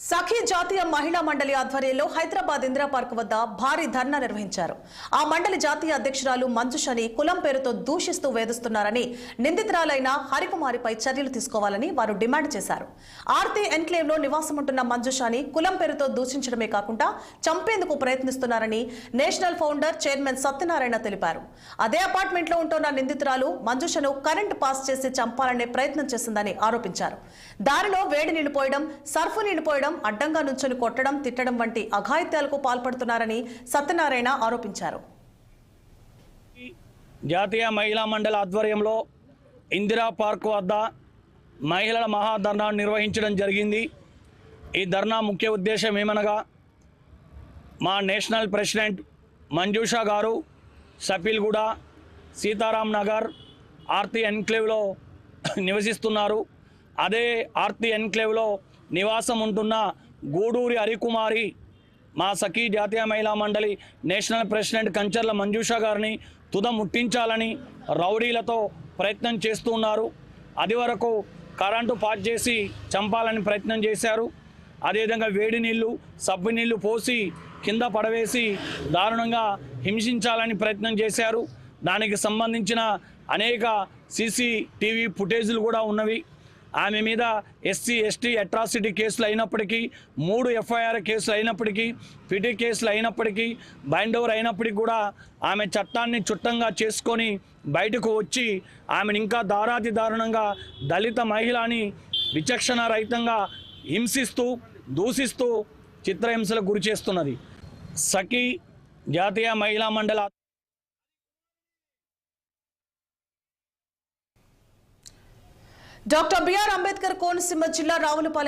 సఖీ జాతీయ మహిళా మండలి ఆధ్వర్యంలో హైదరాబాద్ ఇందిరా పార్క్ వద్ద భారీ ధర్నా నిర్వహించారు. ఆ మండలి జాతీయ అధ్యక్షురాలు మంజుషని కులం పేరుతో దూషిస్తూ వేధిస్తున్నారని నిందితురాలైన హరికుమారిపై చర్యలు తీసుకోవాలని వారు డిమాండ్ చేశారు. ఆర్తి ఎన్క్లేవ్లో నివాసముంటున్న మంజుషాని కులం పేరుతో దూషించడమే కాకుండా చంపేందుకు ప్రయత్నిస్తున్నారని నేషనల్ ఫౌండర్ చైర్మన్ సత్యనారాయణ తెలిపారు. అదే అపార్ట్మెంట్లో ఉంటున్న నిందితురాలు మంజుషను కరెంట్ పాస్ చేసి చంపాలనే ప్రయత్నం చేసిందని ఆరోపించారు. దారిలో వేడి నీళ్ళు పోయడం సర్ఫు నీళ్ళు పోయడం అడ్డంగా నుంచొని కొట్టడం తిట్టడం వంటి అఘాయిత్యాలకు పాల్పడుతున్నారని సత్యనారాయణ ఆరోపించారు. జాతీయ మహిళా మండలి ఆధ్వర్యంలో ఇందిరా పార్క్ వద్ద మహిళల మహాధర్నా నిర్వహించడం జరిగింది. ఈ ధర్నా ముఖ్య ఉద్దేశం ఏమనగా మా నేషనల్ ప్రెసిడెంట్ మంజూషా గారు సఫీల్గూడ సీతారాం నగర్ ఆర్తి ఎన్క్లేవ్లో నివసిస్తున్నారు. అదే ఆర్తి ఎన్క్లేవ్లో నివాసం ఉంటున్న గూడూరి హరికుమారి మా సఖీ జాతీయ మహిళా మండలి నేషనల్ ప్రెసిడెంట్ కంచర్ల మంజూష గారిని తుద ముట్టించాలని రౌడీలతో ప్రయత్నం చేస్తున్నారు. అది వరకు కరెంటు పాస్ చేసి చంపాలని ప్రయత్నం చేశారు. అదేవిధంగా వేడి నీళ్ళు సబ్బు నీళ్ళు పోసి కింద పడవేసి దారుణంగా హింసించాలని ప్రయత్నం చేశారు. దానికి సంబంధించిన అనేక సీసీటీవీ ఫుటేజీలు కూడా ఉన్నవి. ఆమె మీద ఎస్సీ ఎస్టీ అట్రాసిటీ కేసులు అయినప్పటికీ మూడు ఎఫ్ఐఆర్ కేసులు అయినప్పటికీ పిటి కేసులు అయినప్పటికీ బైండ్ ఓవర్ అయినప్పటికీ కూడా ఆమె చట్టాన్ని చుట్టంగా చేసుకొని బయటకు వచ్చి ఆమెను ఇంకా దారాతి దారుణంగా దళిత మహిళని విచక్షణ రహితంగా హింసిస్తూ దూషిస్తూ చిత్రహింసలకు గురి చేస్తున్నది. సఖీ జాతీయ మహిళా మండల డాక్టర్ బిఆర్ అంబేద్కర్ కోనసీమ జిల్లా రావులపాలెం